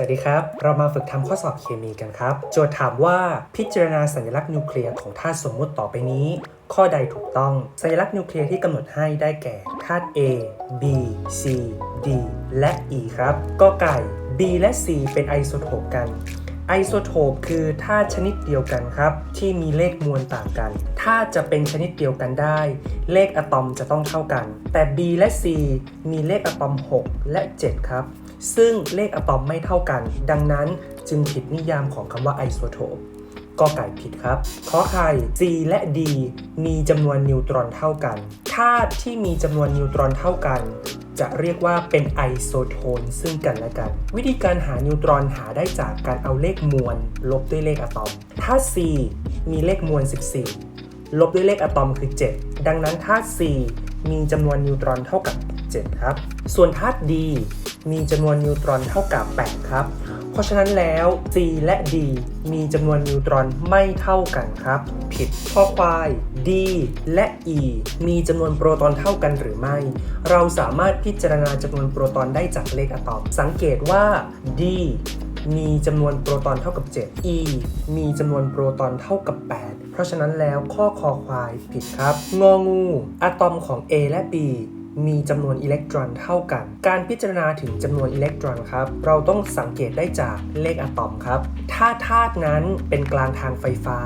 สวัสดีครับ เรามาฝึกทำข้อสอบเคมีกันครับ โจทย์ถามว่าพิจารณาสัญลักษณ์นิวเคลียร์ของธาตุสมมุติต่อไปนี้ ข้อใดถูกต้อง สัญลักษณ์นิวเคลียร์ที่กำหนดให้ได้แก่ธาตุ A B C D และ E ครับก็ไก่ B และ C เป็นไอโซโทปกันไอโซโทปคือธาตุชนิดเดียวกันครับ ที่มีเลขมวลต่างกัน ถ้าจะเป็นชนิดเดียวกันได้ เลขอะตอมจะต้องเท่ากัน แต่ B และ C มีเลขอะตอม 6 และ 7 ครับ ซึ่งเลขอะตอมไม่เท่ากัน ดังนั้นจึงผิดนิยามของคำว่าไอโซโทปกอไก่ผิดครับขอไข่ C และ D มีจำนวนนิวตรอนเท่ากันธาตุที่มีจำนวนนิวตรอนเท่ากัน จะเรียกว่าเป็นไอโซโทนซึ่งกันและกัน วิธีการหานิวตรอนหาได้จากการเอาเลขมวล ลบด้วยเลขอะตอม ถ้า C มีเลขมวล 14 ลบด้วยเลขอะตอมคือ 7 ดังนั้นธาตุ C มีจำนวนนิวตรอนเท่ากับ 7 ครับ ส่วนธาตุ D มีจำนวนนิวตรอนเท่ากับ 8 ครับ เพราะฉะนั้นแล้ว C และ D มีจำนวนนิวตรอนไม่เท่ากันครับ ผิดข้อควาย D และ E มีจำนวนโปรตอนเท่ากันหรือไม่ เราสามารถพิจารณาจำนวนโปรตอนได้จากเลขอะตอม สังเกตว่า D มีจำนวนโปรตอนเท่ากับ 7 E มีจำนวนโปรตอนเท่ากับ 8 เพราะฉะนั้นแล้วข้อคอควายผิดครับ งองูอะตอมของ A และ B มีจำนวนอิเล็กตรอนเท่ากัน การพิจารณาถึงจำนวนอิเล็กตรอนครับ เราต้องสังเกตได้จากเลขอะตอมครับ ถ้าธาตุนั้นเป็นกลางทางไฟฟ้า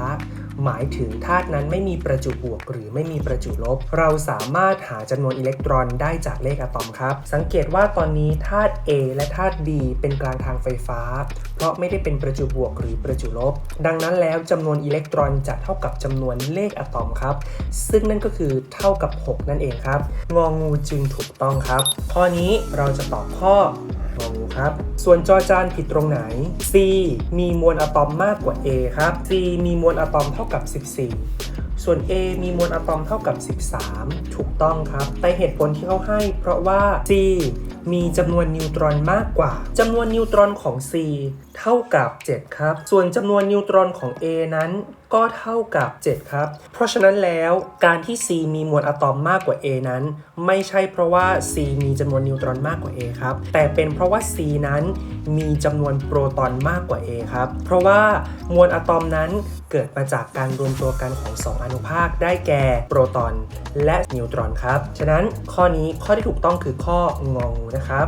หมายถึงธาตุนั้นไม่มีประจุบวก หรือไม่มีประจุลบ เราสามารถหาจำนวนอิเล็กตรอนได้จากเลขอะตอมครับ สังเกตว่าตอนนี้ธาตุ A และธาตุ B เป็นกลางทางไฟฟ้า เพราะไม่ได้เป็นประจุบวกหรือประจุลบ ดังนั้นแล้วจำนวนอิเล็กตรอนจะเท่ากับจำนวนเลขอะตอมครับ ซึ่งนั่นก็คือเท่ากับ 6 นั่นเองครับ งองูจึงถูกต้องครับ ข้อนี้เราจะตอบข้องอ งครับ ส่วนจอจานผิดตรงไหน C มีมวลอะตอมมากกว่า A ครับ C มีมวลอะตอมเท่ากับ 14 ส่วน A มีมวลอะตอมเท่ากับ 13 ถูกต้องครับ แต่เหตุผลที่เขาให้ เพราะว่า C มีจำนวนนิวตรอนมากกว่าจำนวนนิวตรอนของ C เท่ากับ 7 ครับ ส่วนจำนวนนิวตรอนของ A นั้น ก็เท่ากับ 7 ครับ เพราะฉะนั้นแล้วการที่ C มีมวลอะตอมมากกว่า A นั้น ไม่ใช่เพราะว่า C มีจำนวนนิวตรอนมากกว่า A ครับ แต่เป็นเพราะว่า C นั้นมีจำนวนโปรตอนมากกว่า A ครับ เพราะว่ามวลอะตอมนั้นเกิดมาจากการรวมตัวกันของ 2 อนุภาคได้แก่โปรตอนและนิวตรอนครับ ฉะนั้นข้อนี้ข้อที่ถูกต้องคือข้ององูนะครับ